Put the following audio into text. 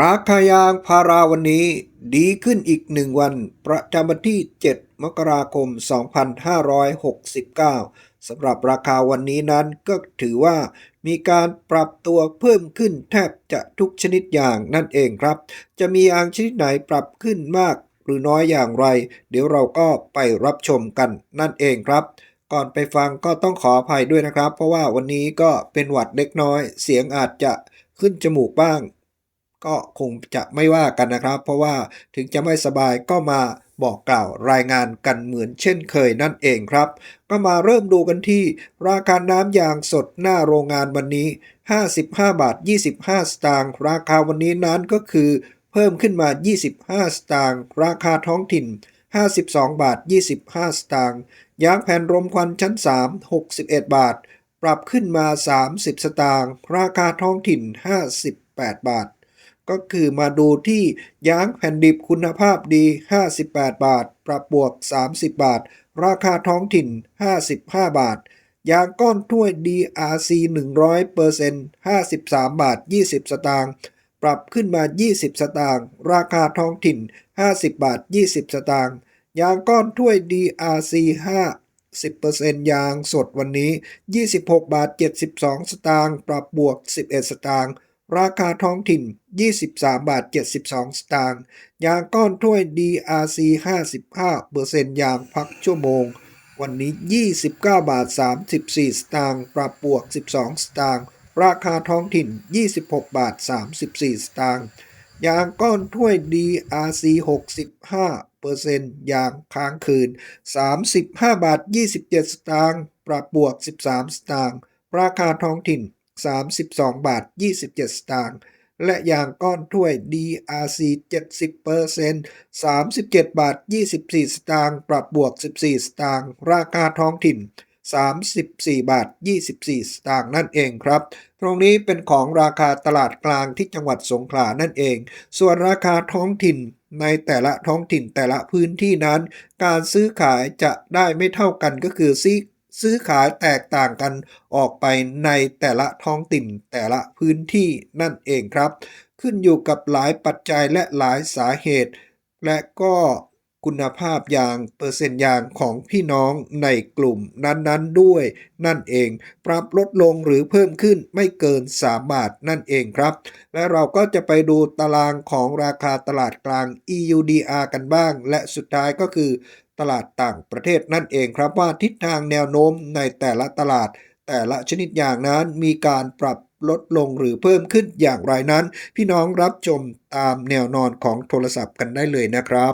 ราคายางพาราวันนี้ดีขึ้นอีกหนึ่งวัน ประจำวันที่ 7 มกราคม 2569สำหรับราคาวันนี้นั้นก็ถือว่ามีการปรับตัวเพิ่มขึ้นแทบจะทุกชนิดอย่างนั่นเองครับ จะมียางชนิดไหนปรับขึ้นมากหรือน้อยอย่างไร เดี๋ยวเราก็ไปรับชมกันนั่นเองครับก่อนไปฟังก็ต้องขออภัยด้วยนะครับ เพราะว่าวันนี้ก็เป็นหวัดเล็กน้อย เสียงอาจจะขึ้นจมูกบ้าง ก็คงจะไม่ว่ากันนะครับ เพราะว่าถึงจะไม่สบายก็มาบอกกล่าวรายงานกันเหมือนเช่นเคยนั่นเองครับ ก็มาเริ่มดูกันที่ ราคาน้ำยางสดหน้าโรงงานวันนี้ 55 บาท 25 สตางค์ราคาวันนี้นั้นก็คือ เพิ่มขึ้นมา 25 สตางค์ราคาท้องถิ่น 52 บาท 25 สตางค์ยางแผ่นรมควันชั้น 3 61 บาท ปรับขึ้นมา 30 สตางค์ราคาท้องถิ่น 58 บาท ก็คือมาดูที่ยางแผ่นดิบคุณภาพดี 58 บาท ปรับบวก 30 บาท ราคาท้องถิ่น 55 บาท ยางก้อนถ้วย DRC 100% 53 บาท 20 สตางค์ ปรับขึ้นมา 20 สตางค์ ราคาท้องถิ่น 50 บาท 20 สตางค์ ยางก้อนถ้วย DRC 5 10%ยางสดวันนี้ 26 บาท 72 สตางค์ ปรับบวก 11 สตางค์ ราคาท้องถิ่น 23 บาท 72 สตางค์ ยางก้อนถ้วย DRC 55%ยางพักชั่วโมง วันนี้ 29 บาท 34 สตางค์ ปรับบวก 12 สตางค์ ราคาท้องถิ่น 26 บาท 34 สตางค์ ยางก้อนถ้วย DRC 65%ยางค้างคืน 35 บาท 27 สตางค์ ปรับบวก 13 สตางค์ ราคาท้องถิ่น 32 บาท 27 สตางค์ และยางก้อนถ้วย DRC 70% 37 บาท 24 สตางค์ ปรับบวก 14 สตางค์ ราคาท้องถิ่น 34 บาท 24 สตางค์นั่นเองครับ ตรงนี้เป็นของราคาตลาดกลางที่จังหวัดสงขลานั่นเอง ส่วนราคาท้องถิ่นในแต่ละท้องถิ่นแต่ละพื้นที่นั้น การซื้อขายจะได้ไม่เท่ากันก็คือซื้อ ซื้อขายแตกต่างกันออกไปในแต่ละท้องถิ่นแต่ละพื้นที่นั่นเองครับ ขึ้นอยู่กับหลายปัจจัยและหลายสาเหตุ และก็ คุณภาพยางเปอร์เซ็นต์ยางของพี่น้องในกลุ่มนั้นๆด้วย นั่นเอง ปรับลดลงหรือเพิ่มขึ้นไม่เกิน 3 บาทนั่นเองครับ และเราก็จะไปดูตารางของราคาตลาดกลาง EUDR กันบ้าง และสุดท้ายก็คือ ตลาดต่างประเทศนั่นเองครับว่าทิศทางแนวโน้มในแต่ละตลาดแต่ละชนิดอย่างนั้นมีการปรับ ลดลงหรือเพิ่มขึ้นอย่างไรนั้น พี่น้องรับชมตามแนวนอนของโทรศัพท์กันได้เลยนะครับ